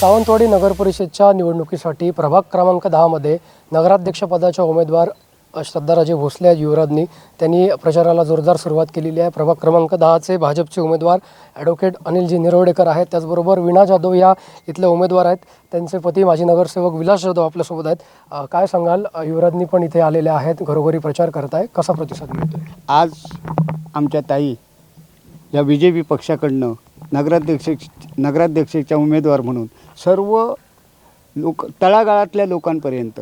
सावंतवाडी नगर परिषदच्या निवडणुकीसाठी प्रभाग क्रमांक दहामध्ये नगराध्यक्षपदाच्या उमेदवार श्रद्धाराजे भोसले आहेत युवराजनी त्यांनी प्रचाराला जोरदार सुरुवात केलेली आहे. प्रभाग क्रमांक दहाचे भाजपचे उमेदवार ॲडव्होकेट अनिलजी निरवडेकर आहेत. त्याचबरोबर विणा जाधव या इथले उमेदवार आहेत. त्यांचे पती माजी नगरसेवक विलास जाधव आपल्यासोबत आहेत. काय सांगाल? युवराजनी पण इथे आलेले आहेत. घरोघरी प्रचार करत आहे कसा प्रतिसाद मिळतो आज आमच्या ताई या बी जे पी पक्षाकडनं नगराध्यक्ष नगराध्यक्षाच्या उमेदवार म्हणून सर्व लोक तळागाळातल्या लोकांपर्यंत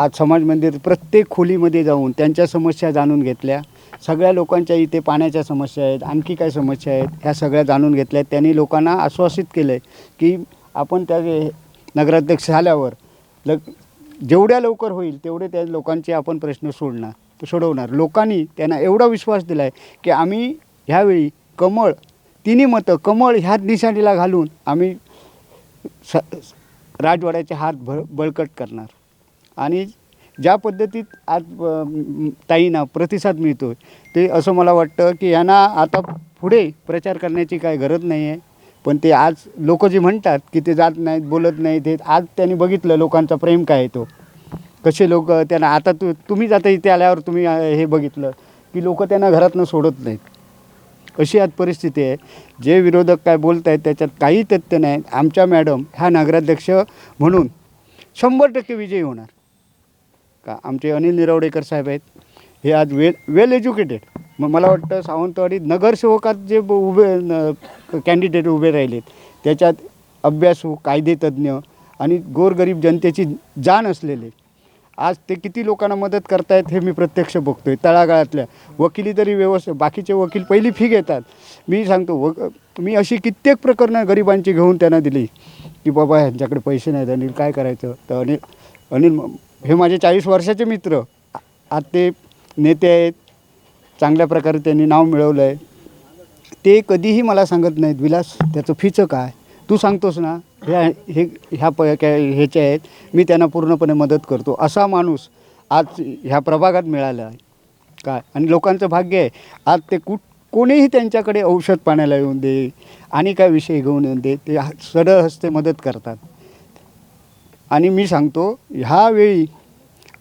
आज समाज मंदिर प्रत्येक खोलीमध्ये जाऊन त्यांच्या समस्या जाणून घेतल्या. सगळ्या लोकांच्या इथे पाण्याच्या समस्या आहेत आणखी काय समस्या आहेत ह्या सगळ्या जाणून घेतल्या. त्यांनी लोकांना आश्वासित केलं आहे की आपण त्या नगराध्यक्ष झाल्यावर ल जेवढ्या लवकर होईल तेवढे त्या लोकांचे आपण प्रश्न सोडणार सोडवणार. लोकांनी त्यांना एवढा विश्वास दिला आहे की आम्ही ह्यावेळी कमळ तिन्ही मतं कमळ ह्या निशाणीला घालून आम्ही स राजवाड्याचे हात भ बळकट करणार. आणि ज्या पद्धतीत आज ताईंना प्रतिसाद मिळतो ते असं मला वाटतं की यांना आता पुढे प्रचार करण्याची काय गरज नाही आहे पण ते आज लोक जे म्हणतात की ते जात नाहीत बोलत नाहीत हे आज त्यांनी बघितलं लोकांचा प्रेम काय आहे तो. कसे लोक त्यांना आता तु तुम्हीच आता इथे आल्यावर तुम्ही हे बघितलं की लोक त्यांना घरातनं सोडत नाहीत. अशी आज परिस्थिती आहे? जे विरोधक काय बोलत आहेत त्याच्यात काही तथ्य नाही. आमच्या मॅडम ह्या नगराध्यक्ष म्हणून शंभर टक्के विजयी होणार. का? आमचे अनिल निरवडेकर साहेब आहेत. हे आज वेल वेल एज्युकेटेड मग मला वाटतं सावंतवाडी नगरसेवकात जे ब- उभे कॅन्डिडेट उभे राहिलेत त्याच्यात अभ्यासू कायदेतज्ञ आणि गोरगरीब जनतेची जाण असलेले आज ते किती लोकांना मदत करतायत हे मी प्रत्यक्ष बघतो आहे तळागाळातल्या. वकिली तरी व्यवस्थित बाकीचे वकील पहिली फी घेतात. मी सांगतो व मी अशी कित्येक प्रकरणं गरिबांची घेऊन त्यांना दिली की बाबा ह्यांच्याकडे पैसे नाहीत अनिल काय करायचं? तर अनिल अनिल हे माझे चाळीस वर्षाचे मित्र आज ते नेते आहेत चांगल्या प्रकारे त्यांनी नाव मिळवलं आहे ते कधीही मला सांगत नाहीत विलास त्याचं फीचं काय? तू सांगतोस ना ह्या हे ह्या प काय ह्याचे आहेत. मी त्यांना पूर्णपणे मदत करतो. असा माणूस आज ह्या प्रभागात मिळाला आहे. काय? आणि लोकांचं भाग्य आहे. आज ते कुठ कोणीही त्यांच्याकडे औषध पाण्याला येऊन दे आणि काय विषय घेऊन येऊन दे ते हा- सरळ हस्ते मदत करतात. आणि मी सांगतो ह्यावेळी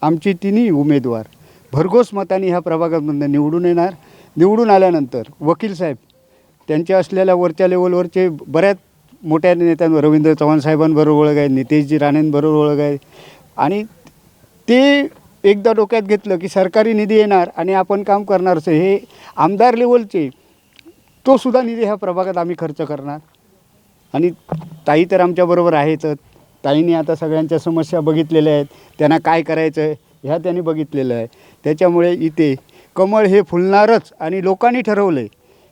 आमची तिन्ही उमेदवार भरघोस मताने ह्या प्रभागामधून निवडून येणार. निवडून आल्यानंतर वकील साहेब त्यांच्या असलेल्या वरच्या लेवलवरचे बऱ्याच मोठ्या नेत्यांवर रवींद्र चव्हाण साहेबांबरोबर ओळख आहे नितेशजी राणेंबरोबर ओळख आहे. आणि ते एकदा डोक्यात घेतलं की सरकारी निधी येणार आणि आपण काम करणार हे आमदार लेवलचे तो सुद्धा निधी ह्या प्रभागात आम्ही खर्च करणार. आणि ताई तर आमच्याबरोबर आहेतच ताईने आता सगळ्यांच्या समस्या बघितलेल्या आहेत. त्यांना काय करायचं आहे ह्या त्यांनी बघितलेलं आहे त्याच्यामुळे इथे कमळ हे फुलणारच आणि लोकांनी ठरवलं आहे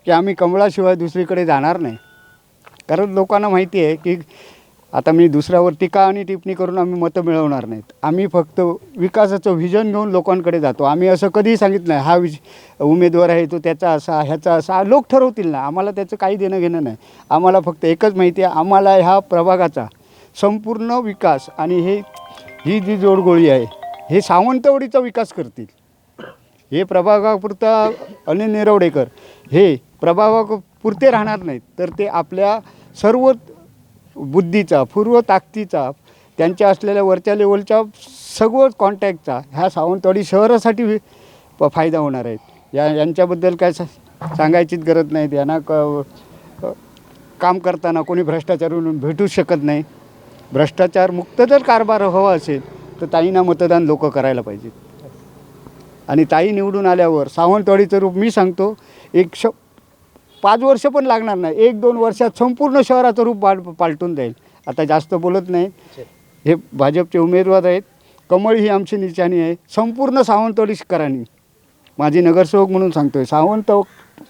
की आम्ही कमळाशिवाय दुसरीकडे जाणार नाही. कारण लोकांना माहिती आहे की आता मी दुसऱ्यावर टीका आणि टिप्पणी करून आम्ही मतं मिळवणार नाहीत. आम्ही फक्त विकासाचं व्हिजन घेऊन लोकांकडे जातो. आम्ही असं कधीही सांगितलं नाही हा विज उमेदवार आहे तो त्याचा असा ह्याचा असा. लोक ठरवतील ना आम्हाला त्याचं काही देणं घेणं नाही. आम्हाला फक्त एकच माहिती आहे आम्हाला ह्या प्रभागाचा संपूर्ण विकास आणि हे ही जी जोडगोळी आहे हे सावंतवाडीचा विकास करतील. हे प्रभागापुरता अनिल निरवडेकर हे पुरते राहणार नाहीत. तर ते आपल्या सर्व बुद्धीचा पूर्व ताकदीचा त्यांच्या असलेल्या वरच्या लेवलच्या सगळं कॉन्टॅक्टचा ह्या सावंतवाडी शहरासाठी प- फायदा होणार आहेत या यांच्याबद्दल काय सा- सांगायचीच गरज नाही. यांना क काम करताना कोणी भ्रष्टाचार भेटूच शकत नाही. भ्रष्टाचार मुक्त जर कारभार हवा असेल तर ताईंना मतदान लोक करायला पाहिजेत. आणि ताई निवडून आल्यावर सावंतवाडीचं रूप मी सांगतो एक श पाच वर्ष पण लागणार नाही. एक दोन वर्षात संपूर्ण शहराचं रूप पाल पालटून जाईल. आता जास्त बोलत नाही. हे भाजपचे उमेदवार आहेत. कमळ ही आमची निशाणी आहे. संपूर्ण सावंतवाडीकरांनी माझी नगरसेवक म्हणून सांगतो आहे सावंत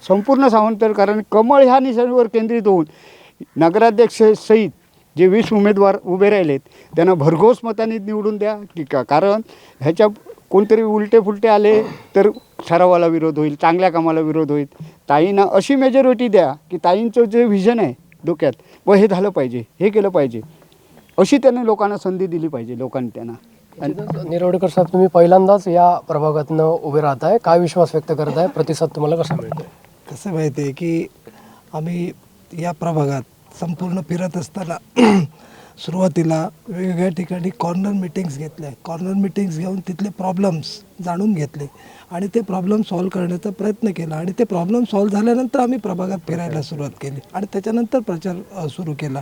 संपूर्ण सावंतकरांनी कमळ ह्या निशाणीवर केंद्रित होऊन नगराध्यक्ष सहित जे वीस उमेदवार उभे राहिलेत त्यांना भरघोस मताने निवडून द्या. की का? कारण ह्याच्या कोणतरी उलटे फुलटे आले तर ठरावाला विरोध होईल चांगल्या कामाला विरोध होईल. ताईंना अशी मेजॉरिटी द्या की ताईंचं जे व्हिजन आहे डोक्यात व हे झालं पाहिजे हे केलं पाहिजे. अशी त्यांनी लोकांना संधी दिली पाहिजे लोकांनी. त्यांना आणि निरवडेकर साहेब तुम्ही पहिल्यांदाच या प्रभागातनं उभे राहत आहे काय विश्वास व्यक्त करत आहे प्रतिसाद तुम्हाला कसा मिळतोय? कसं माहिती आहे की आम्ही या प्रभागात संपूर्ण फिरत असताना सुरुवातीला वेगवेगळ्या ठिकाणी कॉर्नर मिटिंग्स घेतल्या. कॉर्नर मिटिंग्स घेऊन तिथले प्रॉब्लेम्स जाणून घेतले. आणि ते प्रॉब्लेम सॉल्व करण्याचा प्रयत्न केला. आणि ते प्रॉब्लेम सॉल्व झाल्यानंतर आम्ही प्रभागात फिरायला सुरुवात केली. आणि त्याच्यानंतर प्रचार सुरू केला.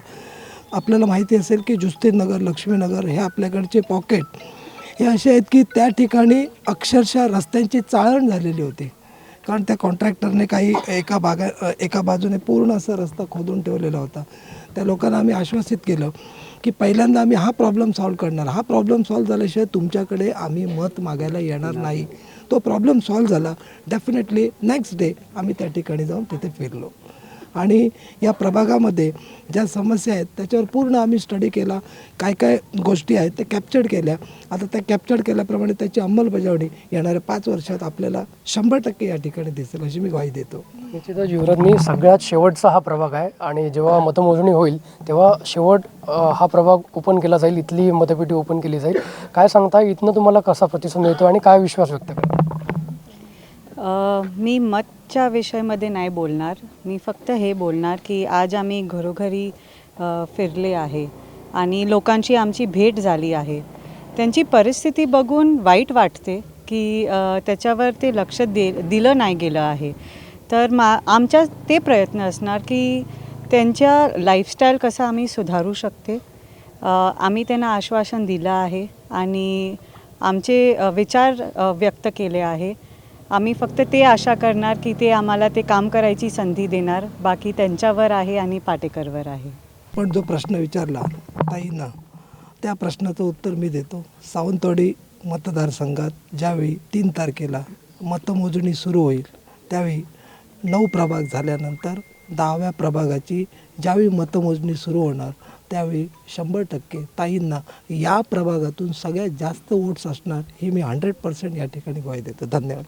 आपल्याला माहिती असेल की जुस्तीनगर लक्ष्मीनगर हे आपल्याकडचे पॉकेट हे असे आहेत की त्या ठिकाणी अक्षरशः रस्त्यांची चाळण झालेली होती. कारण त्या कॉन्ट्रॅक्टरने काही एका बागा एका बाजूने पूर्ण असा रस्ता खोदून ठेवलेला होता. त्या लोकांना आम्ही आश्वासित केलं की पहिल्यांदा आम्ही हा प्रॉब्लेम सॉल्व करणार. हा प्रॉब्लेम सॉल्व झाल्याशिवाय तुमच्याकडे आम्ही मत मागायला येणार नाही. तो प्रॉब्लेम सॉल्व झाला डेफिनेटली नेक्स्ट डे आम्ही त्या ठिकाणी जाऊन तिथे फिरलो. आणि या प्रभागामध्ये ज्या समस्या आहेत त्याच्यावर पूर्ण आम्ही स्टडी केला. काय काय गोष्टी आहेत त्या कॅप्चर्ड केल्या. आता त्या कॅप्चर्ड केल्याप्रमाणे त्याची अंमलबजावणी येणाऱ्या पाच वर्षात आपल्याला शंभर टक्के या ठिकाणी दिसेल अशी मी ग्वाही देतो. निश्चितच युवराजनी सगळ्यात शेवटचा हा प्रभाग आहे. आणि जेव्हा मतमोजणी होईल तेव्हा शेवट अ, हा प्रभाग ओपन केला जाईल इथली मतपेटी ओपन केली जाईल. काय सांगता इथनं तुम्हाला कसा प्रतिसाद मिळतो आणि काय विश्वास व्यक्त करता? अ, मी मतच्या विषयामध्ये नाही बोलणार. मी फक्त हे बोलणार की आज आम्ही घरोघरी अ, फिरले आहे आणि लोकांची आमची भेट झाली आहे. त्यांची परिस्थिती बघून वाईट वाटते की अ, त्याच्यावर ते लक्ष दे दिलं नाही गेलं आहे. तर मा आमच्या ते प्रयत्न असणार की त्यांच्या लाईफस्टाईल कसं आम्ही सुधारू शकते. आम्ही त्यांना आश्वासन दिलं आहे आणि आमचे विचार व्यक्त केले आहे. आम्ही फक्त ते आशा करणार की ते आम्हाला ते काम करायची संधी देणार. बाकी त्यांच्यावर आहे आणि पाटेकरवर आहे. पण जो प्रश्न विचारला ताईंना त्या प्रश्नाचं उत्तर मी देतो. सावंतवाडी मतदारसंघात ज्यावेळी तीन तारखेला मतमोजणी सुरू होईल त्यावेळी नऊ प्रभाग झाल्यानंतर दहाव्या प्रभागाची ज्यावेळी मतमोजणी सुरू होणार त्यावेळी शंभर टक्के ताईंना या प्रभागातून सगळ्यात जास्त वोट्स असणार हे मी हंड्रेड पर्सेंट या ठिकाणी ग्वाही देतो. धन्यवाद.